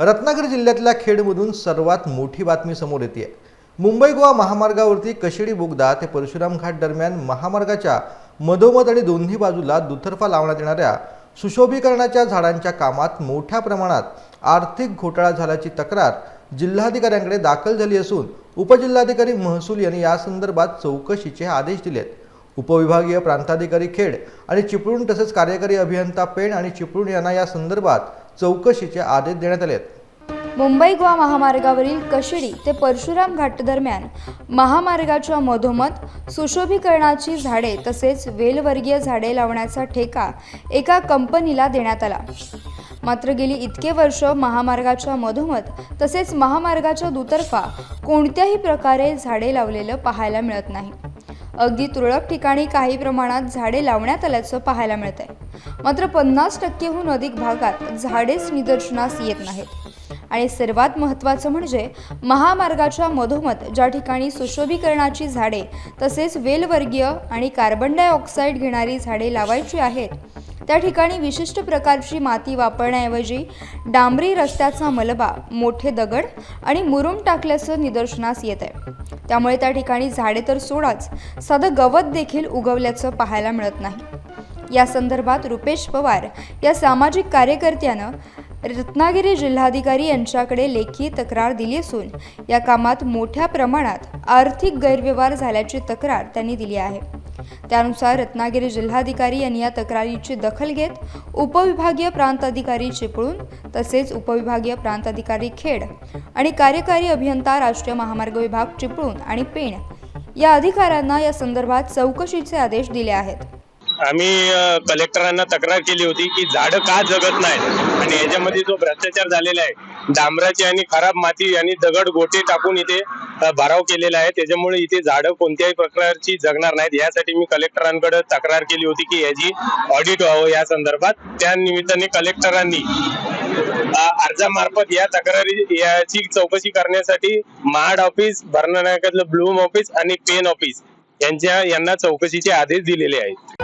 रत्नागिरी जिल्ह्यातल्या खेडमधून सर्वात मोठी बातमी समोर येते. मुंबई गोवा महामार्गावरती कशेडी बोगदा ते परशुराम घाट दरम्यान महामार्गाच्या मधोमध आणि दोन्ही बाजूला दुतर्फा लावण्यात येणाऱ्या सुशोभीकरणाच्या झाडांच्या कामात मोठ्या प्रमाणात आर्थिक घोटाळा झाल्याची तक्रार जिल्हाधिकाऱ्यांकडे दाखल झाली असून उपजिल्हाधिकारी महसूल यांनी या संदर्भात चौकशीचे आदेश दिलेत. उपविभागीय प्रांताधिकारी खेड आणि चिपळूण तसेच कार्यकारी अभियंता पेण आणि चिपळूण यांना या संदर्भात चौकशीचे आदेश देण्यात आलेत मुंबई गोवा महामार्गावरील कशिडी ते परशुराम घाट दरम्यान महामार्गाच्या मधोमध सुशोभीकरणाची झाडे तसेच वेलवर्गीय झाडे लावण्याचा ठेका एका कंपनीला देण्यात आला. मात्र गेली इतके वर्ष महामार्गाच्या मधोमध तसेच महामार्गाच्या दुतर्फा कोणत्याही प्रकारे झाडे लावलेलं पाहायला मिळत नाही. अगदी तुरळक ठिकाणी काही प्रमाणात झाडे लावण्यात आल्याचं पाहायला मिळत आहे मात्र पन्नास टक्केहून अधिक भागात झाडेच निदर्शनास येत नाहीत. आणि सर्वात महत्त्वाचं म्हणजे महामार्गाच्या मधोमध ज्या ठिकाणी सुशोभीकरणाची झाडे तसेच वेलवर्गीय आणि कार्बन डायऑक्साईड घेणारी झाडे लावायची आहेत त्या ठिकाणी विशिष्ट प्रकारची माती वापरण्याऐवजी डांबरी रस्त्याचा मलबा मोठे दगड आणि मुरुम टाकल्याचं निदर्शनास येत आहे त्यामुळे त्या ठिकाणी झाडे तर सोडाच साधं गवत देखील उगवल्याचं पाहायला मिळत नाही. या संदर्भात रुपेश पवार या सामाजिक कार्यकर्त्यानं रत्नागिरी जिल्हाधिकारी यांच्याकडे लेखी तक्रार दिली असून या कामात मोठ्या प्रमाणात आर्थिक गैरव्यवहार झाल्याची तक्रार त्यांनी दिली आहे. त्यानुसार रत्नागिरी जिल्हाधिकारी यांनी या तक्रारीची दखल घेत उपविभागीय प्रांत अधिकारी चिपळूण तसेच उपविभागीय प्रांत अधिकारी खेड आणि कार्यकारी अभियंता राष्ट्रीय महामार्ग विभाग चिपळूण आणि पेण या अधिकाऱ्यांना या संदर्भात चौकशीचे आदेश दिले आहेत. आम्ही कलेक्टरांना तक्रार केली होती की झाडं का जगत नाहीत? आणि याच्यामध्ये जो भ्रष्टाचार झालेला आहे डांबराची आणि खराब माती आणि दगड गोटे टाकून इथे भराव केलेला आहे. त्याच्यामुळे इथे झाडं कोणत्याही प्रकारची जगणार नाहीत. यासाठी मी कलेक्टरांकडे तक्रार केली होती की याची ऑडिट व्हावं. या संदर्भात त्या निमित्ताने कलेक्टरांनी अर्जामार्फत या तक्रारी याची चौकशी करण्यासाठी महाड ऑफिस भरणाऱ्यातलं ब्लूम ऑफिस आणि पेन ऑफिस यांच्या यांना चौकशीचे आदेश दिलेले आहेत.